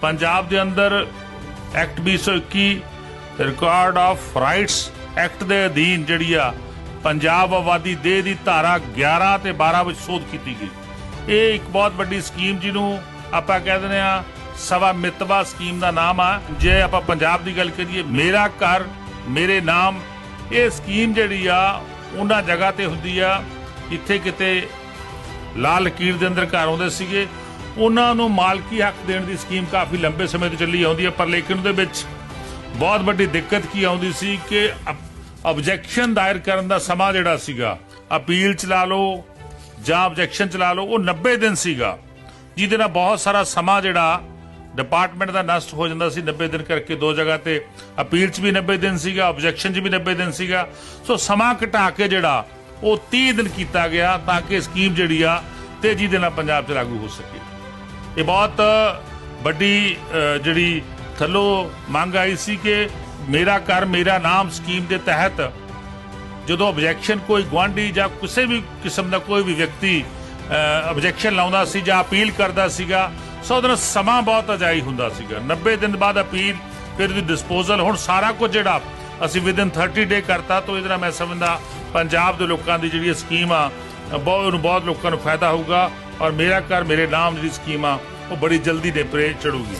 ਪੰਜਾਬ ਦੇ ਅੰਦਰ act 221 record of rights act ਦੇ ਅਧੀਨ ਜਿਹੜੀ ਆ, ਪੰਜਾਬ ਆਬਾਦੀ ਦੇ ਦੀ ਧਾਰਾ 11 ਤੇ 12 ਵਿੱਚ ਸੋਧ ਕੀਤੀ ਗਈ। ਇਹ ਇੱਕ ਬਹੁਤ ਵੱਡੀ ਸਕੀਮ ਜਿਹਨੂੰ ਆਪਾਂ ਕਹਿ ਦਿੰਦੇ ਆ ਸਵਾ ਮਿਤਵਾ ਸਕੀਮ ਦਾ ਨਾਮ ਆ। ਜੇ ਆਪਾਂ ਪੰਜਾਬ ਦੀ ਗੱਲ ਕਰੀਏ, ਮੇਰਾ ਘਰ, ਮੇਰੇ ਨਾਮ, ਇਹ ਸਕੀਮ ਜਿਹੜੀ ਆ, ਉਹਨਾਂ ਜਗ੍ਹਾ ਤੇ ਹੁੰਦੀ ਆ। ਇੱਥੇ ਕਿਤੇ ਲਾਲ ਲਕੀਰ ਦੇ ਅੰਦਰ ਘਰ ਆਉਂਦੇ ਸੀਗੇ। ਉਹਨਾਂ ਨੂੰ ਮਾਲਕੀ ਹੱਕ ਦੇਣ ਦੀ ਸਕੀਮ ਕਾਫੀ ਲੰਬੇ ਸਮੇਂ ਤੋਂ ਚੱਲੀ ਆਉਂਦੀ ਹੈ, ਪਰ ਲੇਕਿਨ ਉਹਦੇ ਵਿੱਚ ਬਹੁਤ ਵੱਡੀ ਦਿੱਕਤ ਕੀ ਆਉਂਦੀ ਸੀ ਕਿ ਆਬਜੈਕਸ਼ਨ ਦਾਇਰ ਕਰਨ ਦਾ ਸਮਾਂ ਜਿਹੜਾ ਸੀਗਾ, ਅਪੀਲ ਚਲਾ ਲਓ ਜਾਂ ਆਬਜੈਕਸ਼ਨ ਚਲਾ ਲਓ, ਉਹ 90 ਦਿਨ ਸੀਗਾ, ਜਿਹਦੇ ਨਾਲ ਬਹੁਤ ਸਾਰਾ ਸਮਾਂ ਜਿਹੜਾ ਡਿਪਾਰਟਮੈਂਟ ਦਾ ਨਸ਼ਟ ਹੋ ਜਾਂਦਾ ਸੀ 90 ਦਿਨ ਕਰਕੇ ਦੋ ਜਗ੍ਹਾ ਤੇ ਅਪੀਲ 'ਚ ਵੀ 90 ਦਿਨ ਸੀਗਾ ਆਬਜੈਕਸ਼ਨ 'ਚ ਵੀ 90 ਦਿਨ ਸੀਗਾ, ਸੋ ਸਮਾਂ ਘਟਾ ਕੇ ਜਿਹੜਾ ਉਹ 30 ਦਿਨ ਕੀਤਾ ਗਿਆ ਤਾਂ ਕਿ ਸਕੀਮ ਜਿਹੜੀ ਆ ਤੇਜ਼ੀ ਦੇ ਨਾਲ ਪੰਜਾਬ 'ਚ ਲਾਗੂ ਹੋ ਸਕੇ। ਇਹ ਬਹੁਤ ਵੱਡੀ ਜਿਹੜੀ ਥੱਲੋਂ ਮੰਗ ਆਈ ਸੀ ਕਿ ਮੇਰਾ ਘਰ, ਮੇਰਾ ਨਾਮ ਸਕੀਮ ਦੇ ਤਹਿਤ ਜਦੋਂ ਆਬਜੈਕਸ਼ਨ ਕੋਈ ਗਵਾਂਢੀ ਜਾਂ ਕਿਸੇ ਵੀ ਕਿਸਮ ਦਾ ਕੋਈ ਵੀ ਵਿਅਕਤੀ ਆਬਜੈਕਸ਼ਨ ਲਾਉਂਦਾ ਸੀ ਜਾਂ ਅਪੀਲ ਕਰਦਾ ਸੀਗਾ, ਸੋ ਉਹਦਾ ਸਮਾਂ ਬਹੁਤ ਅਜਾਈ ਹੁੰਦਾ ਸੀਗਾ। 90 ਦਿਨ ਬਾਅਦ ਅਪੀਲ ਫਿਰ ਦੀ ਡਿਸਪੋਜ਼ਲ ਹੁਣ ਸਾਰਾ ਕੁਝ ਜਿਹੜਾ ਅਸੀਂ ਵਿਦਨ 30 ਡੇ ਕਰਤਾ, ਤਾਂ ਇਹਦੇ ਨਾਲ ਮੈਂ ਸਮਝਦਾ ਪੰਜਾਬ ਦੇ ਲੋਕਾਂ ਦੀ ਜਿਹੜੀ ਇਹ ਸਕੀਮ ਆ ਬਹੁਤ ਉਹਨੂੰ ਬਹੁਤ ਲੋਕਾਂ ਨੂੰ ਫਾਇਦਾ ਹੋਊਗਾ। ਔਰ ਮੇਰਾ ਘਰ ਮੇਰੇ ਨਾਮ ਜਿਹੜੀ ਸਕੀਮ ਆ ਉਹ ਬੜੀ ਜਲਦੀ ਡੇਪਰੇ ਚੜੂਗੀ